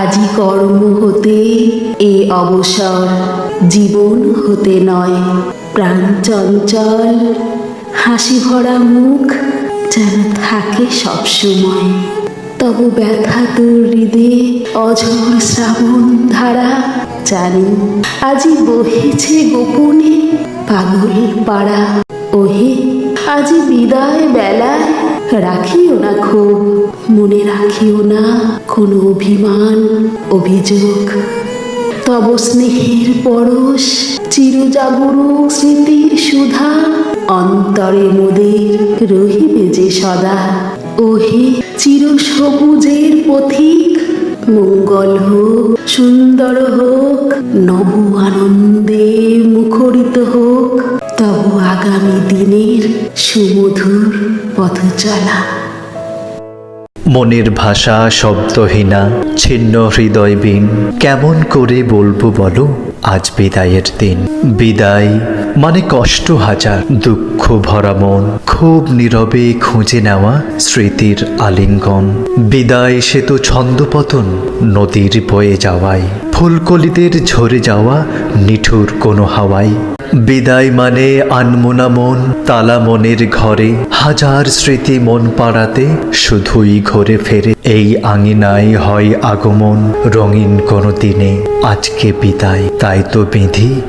আজি কর্ম হতে এ অবসর, জীবন হতে নয়। প্রাণ চঞ্চল, হাসি ভরা মুখ যেন থাকে সবসময় তবু ব্যথা তোর হৃদে অঝর শ্রাবণ ধারা জানি আজি বহেছে গোপনে পাগল পাড়া। ওহে, আজি বিদায় বেলায় রাখিও না খুব মনে রাখিও না কোনো অভিমান, অভিযোগ, তব স্নেহের পরশ, চিরজাগরুক স্মৃতির সুধা, অন্তরে মোদের রহিবে যে সদা। ওহে চির সবুজের পথিক, মঙ্গল হোক, সুন্দর হোক, নব আনন্দে মুখরিত হোক, তব আগামী দিনের সুমধুর পথ চলা মনের ভাষা শব্দহীনা, ছিন্ন হৃদয়বিন। কেমন করে বলব বলো? আজ বিদায়ের দিন। বিদায় মানে কষ্ট হাজার, দুঃখ ভরা মন। খুব নীরবে খুঁজে নেওয়া স্মৃতির আলিঙ্গন। বিদায় সে তো ছন্দপতন, নদীর বয়ে যাওয়ায়। ফুলকলিদের ঝরে যাওয়া নিঠুর কোনো হাওয়ায়। বিদায় মানে আনমোনা মন তালা মনের ঘরে, হাজার স্মৃতি মন পাড়াতে, শুধুই ঘরে ফেরে। এই আঙিনায় হয় আগমন, রঙিন কোনো দিনে। আজকে বিদায়, তাই তো বিধি।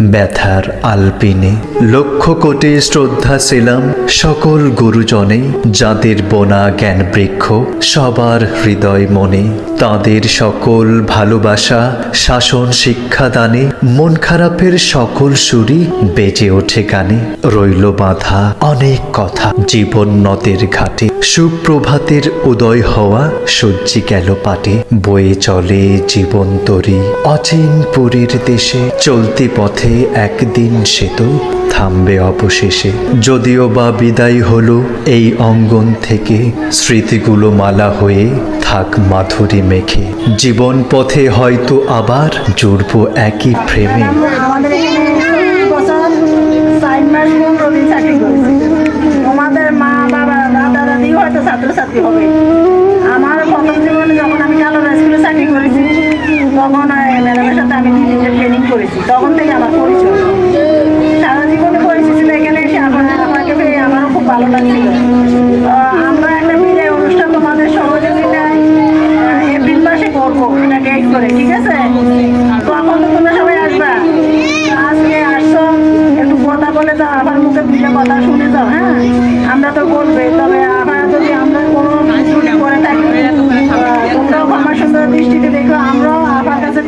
ব্যথার আলপিনে। লক্ষ কোটি শ্রদ্ধা ছিলাম সকল গুরুজনে যাদের বোনা জ্ঞান বৃক্ষ সবার হৃদয় মনে। তাদের সকল ভালোবাসা, শাসন, শিক্ষা দানে, মন খারাপের সকল সুরই বেজে ওঠে গানে রইল বাঁধা, অনেক কথা, জীবন নদের ঘাটে। সুপ্রভাতের উদয় হওয়া সজ্জি গেল পাটে। বয়ে চলে জীবন তরি। অচিন পুরীর দেশে চলতি পথে একদিন সে তো থামবে অবশেষে। যদিও বা বিদায় হলো এই অঙ্গন থেকে, স্মৃতিগুলো মালা হয়ে থাক মাধুরী মেখে। জীবন পথে হয়তো আবার জুড়ব একই প্রেমে।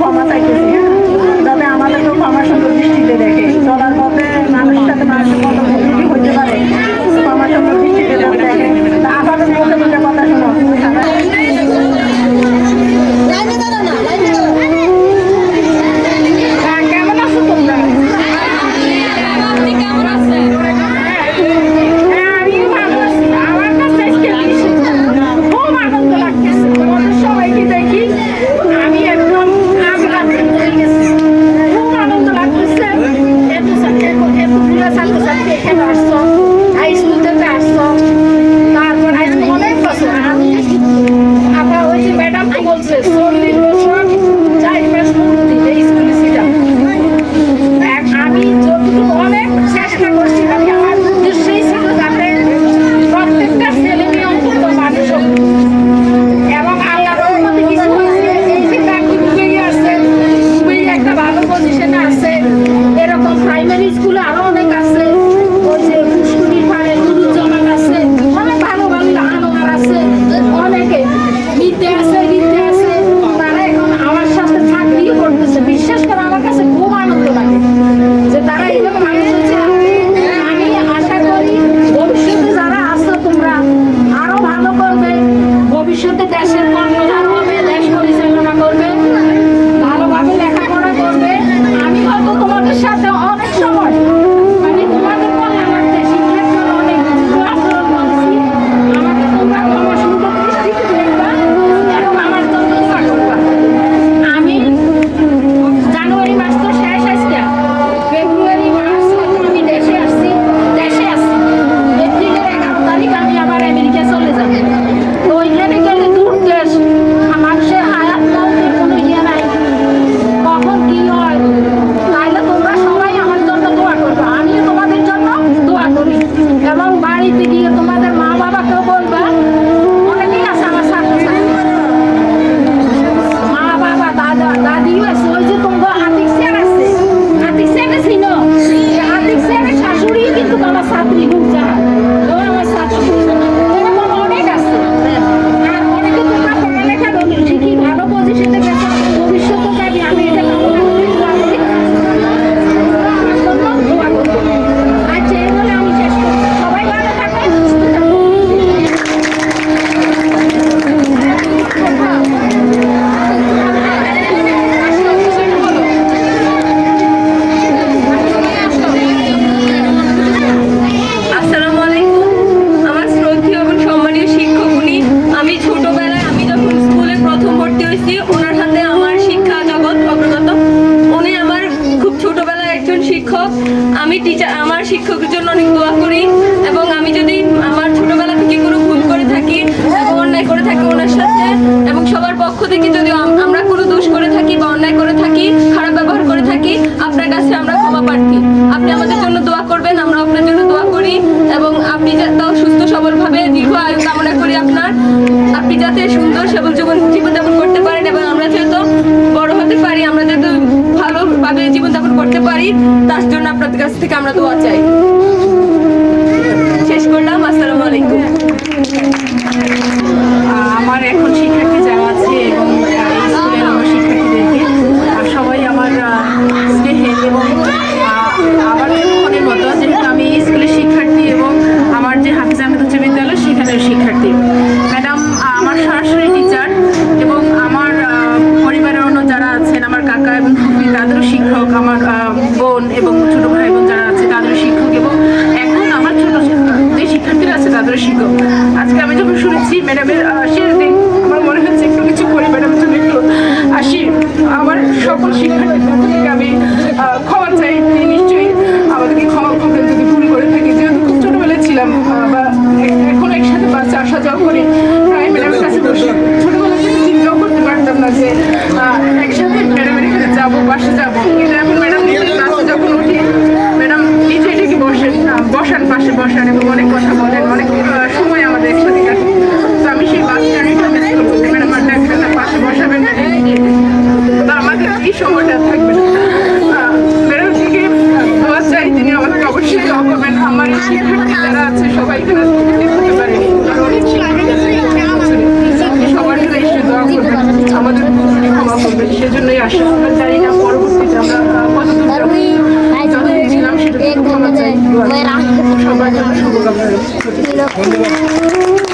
ক্ষমা চাইতেছি। যাতে আমাদেরকেও ক্ষমা সুন্দর দৃষ্টিতে দেখে। পক্ষ থেকে যদি আমরা কোনো দোষ করে থাকি বা অন্যায় করে থাকি, খারাপ ব্যবহার করে থাকি, আপনার কাছে আমরা ক্ষমা প্রার্থী। আপনি আমাদের জন্য দোয়া করবেন, আমরা আপনার জন্য দোয়া করি এবং আপনি তাও সুস্থ সবলভাবে দীর্ঘ আয়ু কামনা করি আপনার। আপনি যাতে সুন্দর, সবল জীবন জীবনযাপন করতে পারেন এবং আমরা যেহেতু বড় হতে পারি, আমরা যাতে ভালোভাবে জীবনযাপন করতে পারি, তার জন্য আপনাদের কাছ থেকে আমরা দোয়া চাই। শেষ দিন আমার মনে হচ্ছে একটু কিছু করি জন্য একটু আসি। আমার সকল শিক্ষার্থীর পক্ষ থেকে আমি ক্ষমা চাই। নিশ্চয়ই আমাদেরকে ক্ষমা করবেন যদি ভুল করে থাকি। যেহেতু খুব ছোটবেলায় ছিলাম বা এখন একসাথে বাচ্চা আসা যাওয়া করি প্রায় ম্যাডামের কাছে ছোটবেলা থেকে চিন্তাও করতে পারতাম না যে একসাথে ম্যাডামের এখানে যাব বাসে আমাদের ক্ষমা করবেন সেজন্যই আসা আমরা জানি না পরবর্তীতে আমরা কতদূর ছিলাম সেটা ক্ষমা চাই। সবার জন্য শুভকামনা রইল।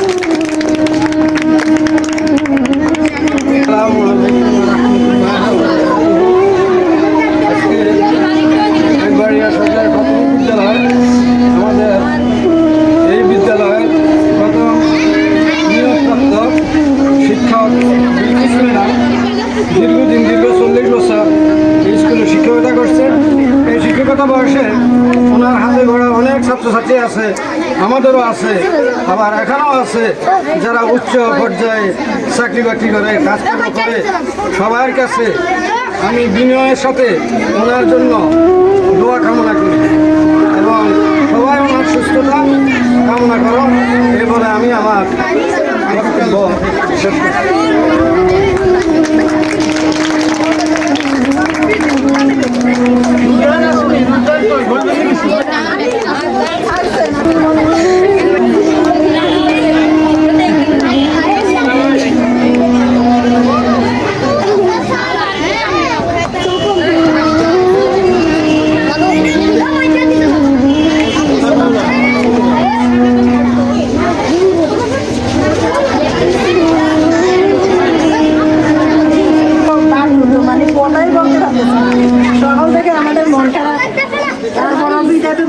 দীর্ঘ চল্লিশ বছর স্কুলে শিক্ষকতা করছেন। এই শিক্ষকতা বয়সে ওনার হাতে গড়া অনেক ছাত্রছাত্রী আছে, আমাদেরও আছে, আবার এখানেও আছে, যারা উচ্চ পর্যায়ে চাকরি বাকরি করে কাজকর্ম করে, সবার কাছে আমি বিনয়ের সাথে ওনার জন্য দোয়া কামনা করি।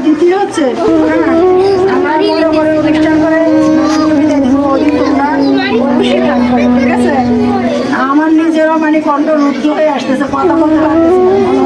দিতে হচ্ছে? আমরা আছে? আমার নিজেরও মানে কণ্ঠ রুদ্ধ হয়ে আসতেছে কথা বলতে পারতেছি